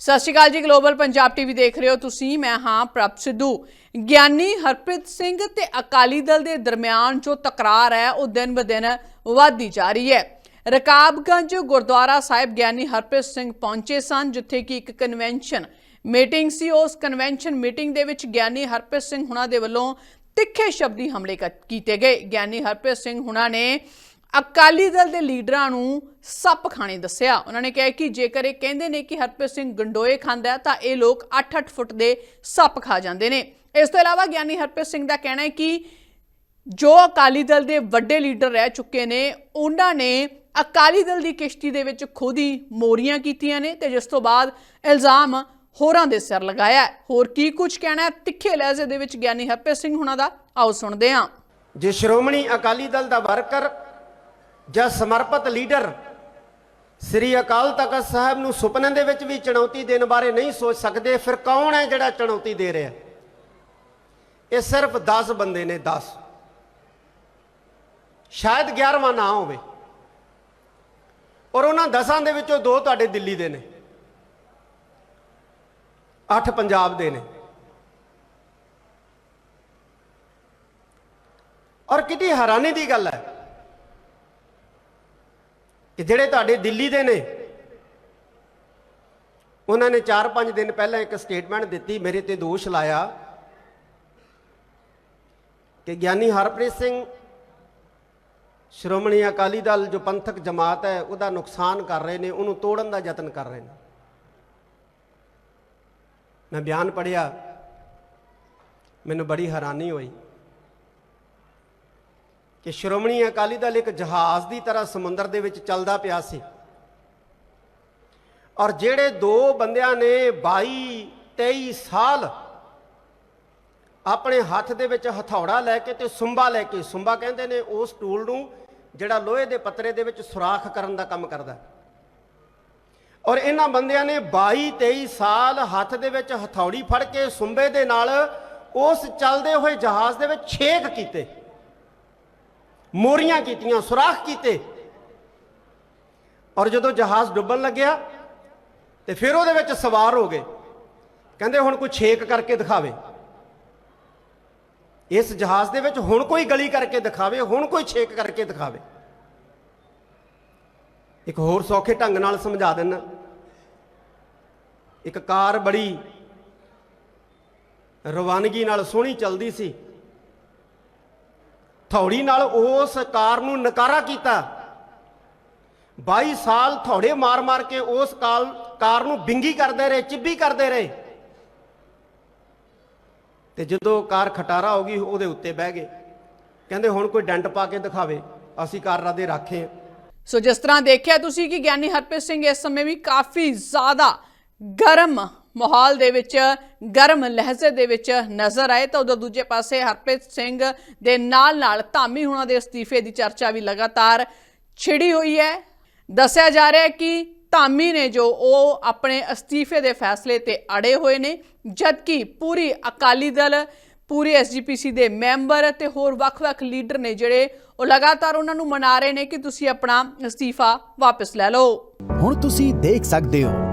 ਸਤਿ ਸ਼੍ਰੀ ਅਕਾਲ ਜੀ global Punjab TV ਦੇਖ ਰਹੇ ਹੋ ਤੁਸੀਂ, ਮੈਂ ਹਾਂ ਪ੍ਰਭ ਸਿੱਧੂ। ਗਿਆਨੀ ਹਰਪ੍ਰੀਤ ਸਿੰਘ ਤੇ ਅਕਾਲੀ ਦਲ ਦੇ ਦਰਮਿਆਨ ਜੋ ਤਕਰਾਰ ਹੈ, ਉਹ ਦਿਨ ਬ ਦਿਨ ਵਧਦੀ ਜਾ ਰਹੀ ਹੈ। ਰਕਾਬਗੰਜ ਗੁਰਦੁਆਰਾ ਸਾਹਿਬ ਗਿਆਨੀ ਹਰਪ੍ਰੀਤ ਸਿੰਘ ਪਹੁੰਚੇ ਸਨ, ਜਿੱਥੇ ਕਿ ਇੱਕ ਕਨਵੈਨਸ਼ਨ ਮੀਟਿੰਗ ਸੀ। ਉਸ ਕਨਵੈਨਸ਼ਨ ਮੀਟਿੰਗ ਦੇ ਵਿੱਚ ਗਿਆਨੀ ਹਰਪ੍ਰੀਤ ਸਿੰਘ ਹੁਣਾਂ ਦੇ ਵੱਲੋਂ ਤਿੱਖੇ ਸ਼ਬਦੀ ਹਮਲੇ ਕ- ਕੀਤੇ ਗਏ। ਗਿਆਨੀ ਹਰਪ੍ਰੀਤ ਸਿੰਘ ਹੁਣਾਂ ਨੇ ਅਕਾਲੀ ਦਲ ਦੇ ਲੀਡਰਾਂ ਨੂੰ ਸੱਪ ਖਾਣੇ ਦੱਸਿਆ। ਉਹਨਾਂ ਨੇ ਕਿਹਾ ਕਿ ਜੇਕਰ ਇਹ ਕਹਿੰਦੇ ਨੇ ਕਿ ਹਰਪ੍ਰੀਤ ਸਿੰਘ ਗੰਡੋਏ ਖਾਂਦਾ ਤਾਂ ਇਹ ਲੋਕ 8-8 ਫੁੱਟ ਦੇ ਸੱਪ ਖਾ ਜਾਂਦੇ ਨੇ। ਇਸ ਤੋਂ ਇਲਾਵਾ ਗਿਆਨੀ ਹਰਪ੍ਰੀਤ ਸਿੰਘ ਦਾ ਕਹਿਣਾ ਹੈ ਕਿ ਜੋ ਅਕਾਲੀ ਦਲ ਦੇ ਵੱਡੇ ਲੀਡਰ ਰਹਿ ਚੁੱਕੇ ਨੇ, ਉਹਨਾਂ ਨੇ ਅਕਾਲੀ ਦਲ ਦੀ ਕਿਸ਼ਤੀ ਦੇ ਵਿੱਚ ਖੁਦ ਹੀ ਮੋਰੀਆਂ ਕੀਤੀਆਂ ਨੇ ਤੇ ਜਿਸ ਤੋਂ ਬਾਅਦ ਇਲਜ਼ਾਮ ਹੋਰਾਂ ਦੇ ਸਿਰ ਲਗਾਇਆ ਹੋਰ ਕੀ ਕੁਝ ਕਹਿਣਾ ਹੈ? ਤਿੱਖੇ ਲਹਿਜ਼ੇ ਦੇ ਵਿੱਚ ਗਿਆਨੀ ਹਰਪ੍ਰੀਤ ਸਿੰਘ ਹੁਣਾਂ ਦਾ। ਆਓ ਸੁਣਦੇ ਹਾਂ। ਜੇ ਸ਼੍ਰੋਮਣੀ ਅਕਾਲੀ ਦਲ ਦਾ ਵਰਕਰ ਜਾਂ ਸਮਰਪਿਤ ਲੀਡਰ ਸ੍ਰੀ ਅਕਾਲ ਤਖਤ ਸਾਹਿਬ ਨੂੰ ਸੁਪਨੇ ਦੇ ਵਿੱਚ ਵੀ ਚੁਣੌਤੀ ਦੇਣ ਬਾਰੇ ਨਹੀਂ ਸੋਚ ਸਕਦੇ, ਫਿਰ ਕੌਣ ਹੈ ਜਿਹੜਾ ਚੁਣੌਤੀ ਦੇ ਰਿਹਾ? ਇਹ ਸਿਰਫ 10 ਬੰਦੇ ਨੇ 10 ਸ਼ਾਇਦ 11ਵਾਂ ਨਾ ਹੋਵੇ। ਔਰ ਉਹਨਾਂ 10ਾਂ ਦੇ ਵਿੱਚੋਂ ਦੋ ਤੁਹਾਡੇ ਦਿੱਲੀ ਦੇ ਨੇ। 8 ਪੰਜਾਬ ਦੇ ਨੇ। ਔਰ ਕਿੰਨੀ ਹੈਰਾਨੀ ਦੀ ਗੱਲ ਹੈ। ਕਿ ਜਿਹੜੇ ਤੁਹਾਡੇ ਦਿੱਲੀ ਦੇ ਨੇ, ਉਹਨਾਂ ਨੇ 4-5 ਦਿਨ ਪਹਿਲਾਂ ਇੱਕ ਸਟੇਟਮੈਂਟ ਦਿੱਤੀ, ਮੇਰੇ ਤੇ ਦੋਸ਼ ਲਾਇਆ, ਕਿ ਗਿਆਨੀ ਹਰਪ੍ਰੀਤ ਸਿੰਘ ਸ਼੍ਰੋਮਣੀ ਅਕਾਲੀ ਦਲ ਜੋ ਪੰਥਕ ਜਮਾਤ ਹੈ, ਉਹਦਾ ਨੁਕਸਾਨ ਕਰ ਰਹੇ ਨੇ, ਉਹਨੂੰ ਤੋੜਨ ਦਾ ਯਤਨ ਕਰ ਰਹੇ ਨੇ। ਮੈਂ ਬਿਆਨ ਪੜਿਆ ਮੈਨੂੰ ਬੜੀ ਹੈਰਾਨੀ ਹੋਈ। ਕਿ ਸ਼੍ਰੋਮਣੀ ਅਕਾਲੀ ਦਲ ਇੱਕ ਜਹਾਜ਼ ਦੀ ਤਰ੍ਹਾਂ ਸਮੁੰਦਰ ਦੇ ਵਿੱਚ ਚੱਲਦਾ ਪਿਆ ਸੀ। ਔਰ ਜਿਹੜੇ ਦੋ ਬੰਦਿਆਂ ਨੇ 22 23 ਸਾਲ ਆਪਣੇ ਹੱਥ ਦੇ ਵਿੱਚ ਹਥੌੜਾ ਲੈ ਕੇ ਤੇ ਸੁੰਬਾ ਲੈ ਕੇ, ਸੁੰਬਾ ਕਹਿੰਦੇ ਨੇ ਉਸ ਟੂਲ ਨੂੰ ਜਿਹੜਾ ਲੋਹੇ ਦੇ ਪੱਤਰੇ ਦੇ ਵਿੱਚ ਸੁਰਾਖ ਕਰਨ ਦਾ ਕੰਮ ਕਰਦਾ। ਔਰ ਇਹਨਾਂ ਬੰਦਿਆਂ ਨੇ 22 23 ਸਾਲ ਹੱਥ ਦੇ ਵਿੱਚ ਹਥੌੜੀ ਫੜ ਕੇ ਸੁੰਬੇ ਦੇ ਨਾਲ ਉਸ ਚੱਲਦੇ ਹੋਏ ਜਹਾਜ਼ ਦੇ ਵਿੱਚ ਛੇਕ ਕੀਤੇ। ਮੋਰੀਆਂ ਕੀਤੀਆਂ, ਸੁਰਾਖ ਕੀਤੇ। ਔਰ ਜਦੋਂ ਜਹਾਜ਼ ਡੁੱਬਣ ਲੱਗਿਆ ਤੇ ਫਿਰ ਉਹਦੇ ਵਿੱਚ ਸਵਾਰ ਹੋ ਗਏ। ਕਹਿੰਦੇ ਹੁਣ ਕੋਈ ਛੇਕ ਕਰਕੇ ਦਿਖਾਵੇ। ਇਸ ਜਹਾਜ਼ ਦੇ ਵਿੱਚ ਹੁਣ ਕੋਈ ਗਲੀ ਕਰਕੇ ਦਿਖਾਵੇ, ਹੁਣ ਕੋਈ ਛੇਕ ਕਰਕੇ ਦਿਖਾਵੇ। ਇੱਕ ਹੋਰ ਸੌਖੇ ਢੰਗ ਨਾਲ ਸਮਝਾ ਦਿੰਨਾ ਇੱਕ ਕਾਰ ਬੜੀ ਰਵਾਨਗੀ ਨਾਲ ਸੋਹਣੀ ਚੱਲਦੀ ਸੀ। ਥੌੜੀ ਨਾਲ ਉਸ ਕਾਰ ਨੂੰ ਨਕਾਰਾ ਕੀਤਾ। 22 ਸਾਲ ਥੌੜੇ ਮਾਰ-ਮਾਰ ਕੇ ਉਸ ਕਾਲ ਕਾਰ ਨੂੰ ਬਿੰਗੀ ਕਰਦੇ ਰਹੇ, ਚਿੱਬੀ ਕਰਦੇ ਰਹੇ। ਤੇ ਜਦੋਂ ਕਾਰ ਖਟਾਰਾ ਹੋ ਗਈ, ਉਹਦੇ ਉੱਤੇ ਬਹਿ ਗਏ। ਕਹਿੰਦੇ ਹੁਣ ਕੋਈ ਡੰਡ ਪਾ ਕੇ ਦਿਖਾਵੇ, ਅਸੀਂ ਕਾਰ ਦੇ ਰਾਖੇ ਹਾਂ ਸੋ ਜਿਸ ਤਰ੍ਹਾਂ ਦੇਖਿਆ ਤੁਸੀਂ ਕਿ ਗਿਆਨੀ ਹਰਪ੍ਰੀਤ ਸਿੰਘ ਇਸ ਸਮੇਂ ਵੀ ਕਾਫੀ ਜ਼ਿਆਦਾ ਗਰਮ ਮਾਹੌਲ ਦੇ ਵਿੱਚ ਗਰਮ ਲਹਿਜ਼ੇ ਦੇ ਵਿੱਚ ਨਜ਼ਰ ਆਏ ਤਾਂ ਉਦੋਂ ਦੂਜੇ ਪਾਸੇ ਹਰਪ੍ਰੀਤ ਸਿੰਘ ਦੇ ਨਾਲ ਨਾਲ ਧਾਮੀ ਹੁਣਾਂ ਦੇ ਅਸਤੀਫੇ ਦੀ ਚਰਚਾ ਵੀ ਲਗਾਤਾਰ ਛਿੜੀ ਹੋਈ ਹੈ। ਦੱਸਿਆ ਜਾ ਰਿਹਾ ਹੈ ਕਿ ਧਾਮੀ ਨੇ ਜੋ ਉਹ ਆਪਣੇ ਅਸਤੀਫੇ ਦੇ ਫੈਸਲੇ ਤੇ ਅੜੇ ਹੋਏ ਨੇ, ਜਦਕਿ ਪੂਰੀ ਅਕਾਲੀ ਦਲ, ਪੂਰੇ ਐਸਜੀਪੀਸੀ ਦੇ ਮੈਂਬਰ ਤੇ ਹੋਰ ਵੱਖ-ਵੱਖ ਲੀਡਰ ਨੇ ਜਿਹੜੇ ਉਹ ਲਗਾਤਾਰ ਉਹਨਾਂ ਨੂੰ ਮਨਾ ਰਹੇ ਨੇ ਕਿ ਤੁਸੀਂ ਆਪਣਾ ਅਸਤੀਫਾ ਵਾਪਸ ਲੈ ਲਓ। ਹੁਣ ਤੁਸੀਂ ਦੇਖ ਸਕਦੇ ਹੋ